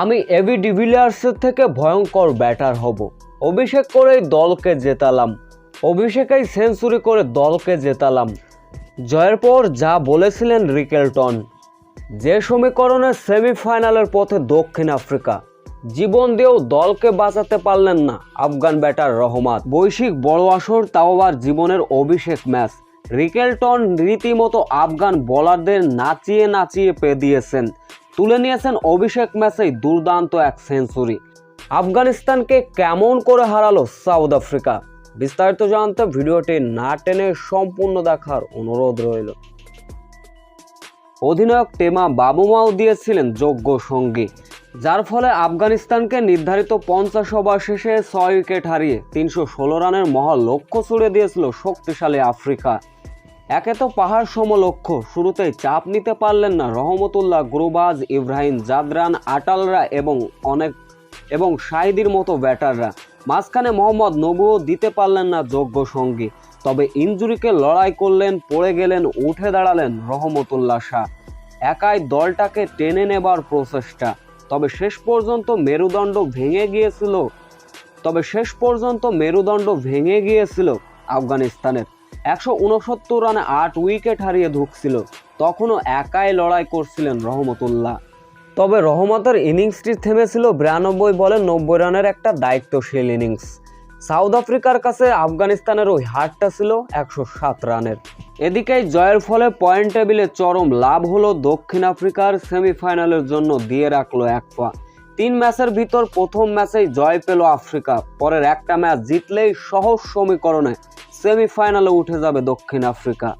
আমি এবি ডিভিলিয়ার্সের থেকে ভয়ঙ্কর ব্যাটার হব। অভিষেক করেই দলকে জেতালাম। অভিষেকেই সেঞ্চুরি করে দলকে জেতালাম। জয়ের পর যা বলেছিলেন রিকেলটন, যে সমীকরণে সেমিফাইনালের পথে দক্ষিণ আফ্রিকা, জীবন দিয়েও দলকে বাঁচাতে পারলেন না আফগান ব্যাটার রহমাত বৈশ্বিক বড় আসর, তাও আবার জীবনের অভিষেক ম্যাচ। রিকেলটন রীতিমতো আফগান বোলারদের নাচিয়ে নাচিয়ে পেয়ে দিয়েছেন তুলে নিয়েছেন অভিষেক ম্যাচেই দুর্দান্ত এক সেঞ্চুরি। আফগানিস্তানকে কেমন করে হারালো সাউথ আফ্রিকা? বিস্তারিত জানতে ভিডিওটি না টেনে সম্পূর্ণ দেখার অনুরোধ রইল। অধিনায়ক টেমা বাবুমাও দিয়েছিলেন যোগ্য সঙ্গী, যার ফলে আফগানিস্তানকে নির্ধারিত পঞ্চাশ ওভার শেষে ছয় উইকেট হারিয়ে তিনশো ষোলো রানের মহা লক্ষ্য ছুড়ে দিয়েছিল শক্তিশালী আফ্রিকা। একে তো পাহাড় সম লক্ষ্য শুরুতেই চাপ নিতে পারলেন না রহমতুল্লাহ গুরুবাজ, ইব্রাহিম জাদরান আটালরা এবং অনেক এবং শাহিদির মতো ব্যাটাররা। মাঝখানে মোহাম্মদ নবুও দিতে পারলেন না যোগ্য সঙ্গী। তবে ইনজুরিকে লড়াই করলেন, পড়ে গেলেন, উঠে দাঁড়ালেন রহমতুল্লাহ শাহ। একাই দলটাকে টেনে নেবার প্রচেষ্টা। তবে শেষ পর্যন্ত মেরুদণ্ড ভেঙে গিয়েছিল তবে শেষ পর্যন্ত মেরুদণ্ড ভেঙে গিয়েছিল আফগানিস্তানের। একশো উনসত্তর রানে আট উইকেট হারিয়ে ঢুকছিল তখনও একাই লড়াই করছিলেন রহমতুল্লাহ। তবে রহমতের ইনিংসটি থেমেছিল বিরানব্বই বলে নব্বই রানের একটা দায়িত্বশীল ইনিংস। সাউথ আফ্রিকার কাছে আফগানিস্তানের ওই হারটা ছিল একশো সাত রানের। এদিকে জয়ের ফলে পয়েন্ট টেবিলে চরম লাভ হলো দক্ষিণ আফ্রিকার সেমিফাইনালের জন্য দিয়ে রাখল এক পা। তিন ম্যাচের ভিতর প্রথম ম্যাচেই জয় পেল আফ্রিকা। পরের একটা ম্যাচ জিতলেই সহজ সমীকরণে সেমিফাইনালে উঠে যাবে দক্ষিণ আফ্রিকা।